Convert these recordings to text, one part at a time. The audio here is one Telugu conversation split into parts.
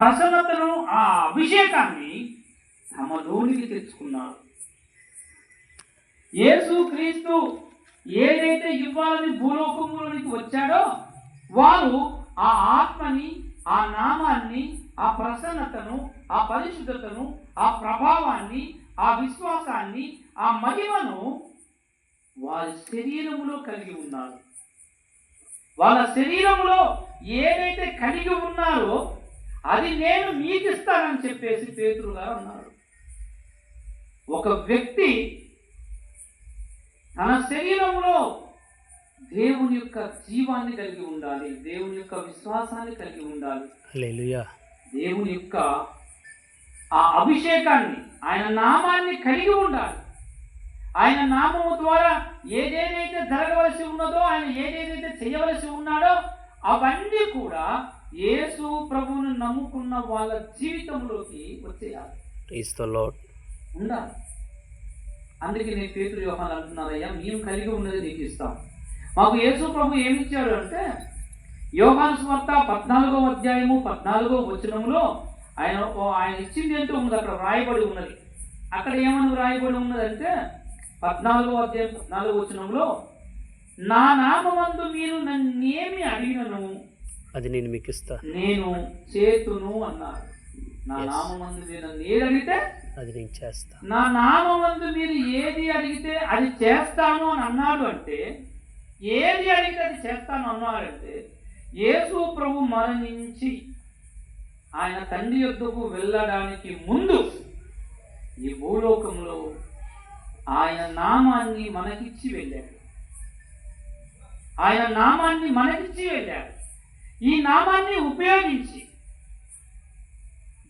ప్రసన్నతను ఆ అభిషేకాన్ని తమలోనికి తెచ్చుకున్నారు యేసు క్రీస్తు ఏదైతే ఇవ్వాలని భూలోకంలోనికి వచ్చాడో వారు ఆ ఆత్మని ఆ నామాన్ని ఆ ప్రసన్నతను ఆ పరిశుద్ధతను ఆ ప్రభావాన్ని ఆ విశ్వాసాన్ని ఆ మహిమను వారి శరీరములో కలిగి ఉన్నారు. వాళ్ళ శరీరములో ఏదైతే కలిగి ఉన్నారో అది నేను మీకు ఇస్తానని చెప్పేసి పేతురు గారు అన్నారు. ఒక వ్యక్తి తన శరీరంలో దేవుని యొక్క జీవాన్ని కలిగి ఉండాలి దేవుని యొక్క విశ్వాసాన్ని కలిగి ఉండాలి. దేవుని యొక్క ఆ అభిషేకాన్ని ఆయన నామాన్ని కలిగి ఉండాలి. ఆయన నామము ద్వారా ఏదేదైతే జరగవలసి ఉన్నదో ఆయన ఏదేదైతే చేయవలసి ఉన్నాడో అవన్నీ కూడా యేసు ప్రభువును నమ్ముకున్న వాళ్ళ జీవితంలోకి వచ్చేయాలి. ఉండాలి. అందుకే నేను పేతురు యోహాన్ అంటున్నారయ్యా మేము కలిగి ఉన్నది నీకు ఇస్తాం. మాకు యేసు ప్రభు ఏమి ఇచ్చాడు అంటే యోహాను స్వార్త పద్నాలుగో అధ్యాయము పద్నాలుగో వచనంలో ఆయన ఆయన ఇచ్చింది ఏంటో ఉన్నది అక్కడ రాయబడి ఉన్నది. అక్కడ ఏమని రాయబడి ఉన్నదంటే పద్నాలుగో అధ్యాయం పద్నాలుగో వచనంలో నా నామందు మీరు నన్నేమి అడిగినను అది నేను మీకు ఇస్తా. నేను చేతును అన్నారు నా. నామందు ఏది అడిగితే? అది నేను చేస్తా. నా నామందు మీరు ఏది అడిగితే అది చేస్తాను అని అన్నాడు అంటే ఏది అడిగితే అది చేస్తాను అన్నాడంటే యేసు ప్రభు మరణించి ఆయన తండ్రి యొద్దకు వెళ్ళడానికి ముందు ఈ భూలోకంలో ఆయన నామాన్ని మనకిచ్చి వెళ్ళాడు. ఆయన నామాన్ని మనకిచ్చి వెళ్ళాడు. ఈ నామాన్ని ఉపయోగించి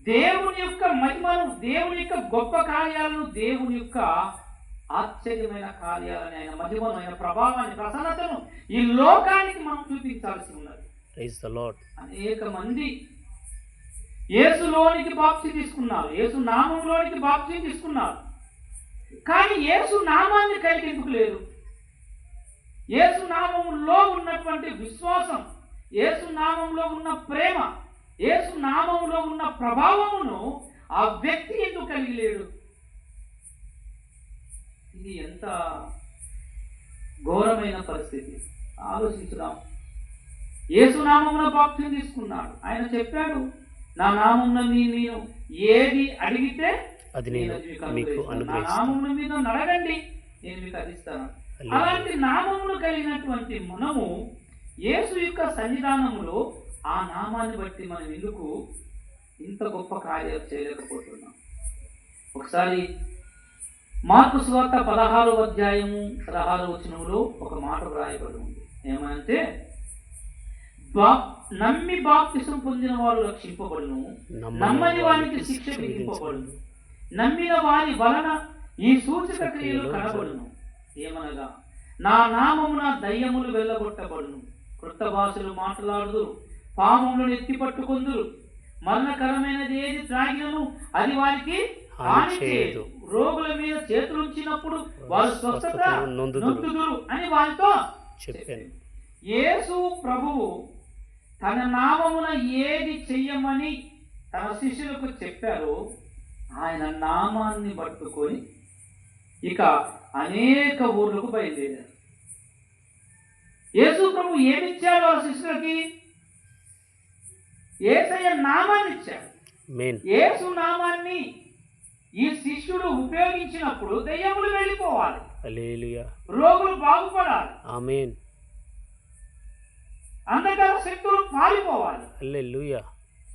దేవుని యొక్క మహిమను దేవుని యొక్క గొప్ప కార్యాలను దేవుని యొక్క ఆశ్చర్యమైన కార్యాలను ఆయన మహిమను ఆయన ప్రభావాన్ని ప్రసన్నతను ఈ లోకానికి మనం చూపించాల్సి ఉన్నది. అనేక మంది యేసులోనికి బాప్తి తీసుకున్నారు. యేసు నామంలోనికి బాప్తి తీసుకున్నారు. కానీ యేసు నామాన్ని కలిగి ఎందుకు లేరు. యేసు నామంలో ఉన్నటువంటి విశ్వాసం యేసు నామంలో ఉన్న ప్రేమ యేసు నామంలో ఉన్న ప్రభావమును ఆ వ్యక్తి ఎందుకు కలిగి లేడు ఇది ఎంత ఘోరమైన పరిస్థితి. ఆలోచించుదాం. యేసు నామమున బాప్తిని తీసుకున్నాడు. ఆయన చెప్పాడు నా మీ నేను ఏది అడిగితే అది నేను మీకు నామమున మీద నన్ను అడగండి నేను మీకు అది ఇస్తాను హల్లెలూయా. అలాంటి నామమును కలిగినటువంటి మనము యేసు యొక్క సన్నిధానములో ఆ నామాన్ని బట్టి మనం ఎందుకు ఇంత గొప్ప కార్యాలు చేయలేకపోతున్నాం? ఒకసారి మార్కు స్వార్త పదహారో అధ్యాయము పదహారో వచనంలో ఒక మాట వ్రాయబడి ఉంది. ఏమంటే బా నమ్మి బాప్తిసం పొందిన వారు రక్షింపబడును నమ్మని వారికి శిక్ష విధింపబడును. నమ్మిన వారి వలన ఈ సూచక క్రియలు కనబడును. ఏమనగా నా నామమున దయ్యములు వెళ్ళగొట్టబడును క్రొత్త భాషలు మాట్లాడుదురు. పాములను ఎత్తి పట్టుకొందురు. మరణకరమైనది ఏది? త్రాగినను అది వారికి హాని చేయదు. రోగుల మీద చేతులుంచినప్పుడు వారు స్వస్థత. నొందుదురు. అని వారితో చెప్పాను. యేసు ప్రభువు తన నామమున ఏది చెయ్యమని తన శిష్యులకు చెప్పారో ఆయన నామాన్ని పట్టుకొని ఇక అనేక ఊర్లకు బయలుదేరారు. యేసు ప్రభు ఏమిచ్చాడు ఆ శిష్యులకి? ఏసయ్య నామాన్ని ఇచ్చాడు యేసు నామాన్ని ఈ శిష్యుడు ఉపయోగించినప్పుడు దయ్యములు వెళ్ళిపోవాలి. రోగులు బాగుపడాలి. ఆమేన్ అంధకార శక్తులు పారిపోవాలి.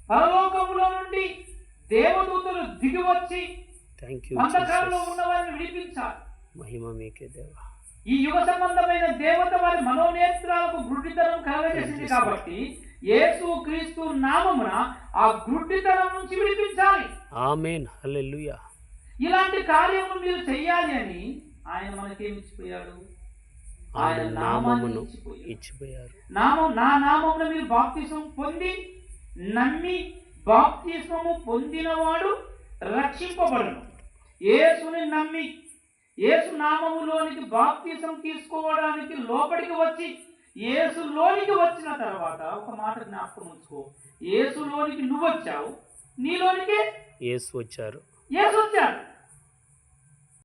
పరలోకములో నుండి దేవదూతలు దిగి వచ్చి అంధకారంలో ఉన్న వారిని విడిపించాలి. మహిమ మీకే దేవా. ఈ యుగ సంబంధమైన దేవత వారి మనోనేత్రాలకు గుడ్డితనం కలగజేసింది కాబట్టి యేసు క్రీస్తు నామమున ఆ గుడ్డితనం నుంచి విడిపించాలి. ఆమేన్. హల్లెలూయా. ఇలాంటి కార్యములు మీరు చెయ్యాలి అని ఆయన మనకేమి ఇచ్చిపోయాడు? ఆయన నామమును ఇచ్చిపోయారు. నామం నా నామమున మీరు బాప్తిసం పొంది నమ్మి బాప్తిస్మము పొందినవాడు రక్షింపబడును. యేసుని నమ్మి నామములోనికి బాప్తిసం తీసుకోవడానికి లోపలికి వచ్చి యేసులోనికి వచ్చిన తర్వాత ఒక మాట జ్ఞాపకం ఉంచుకో. యేసులోనికి నువ్వు వచ్చావు నీలోనికి యేసు వచ్చారు. యేసు వచ్చాడు.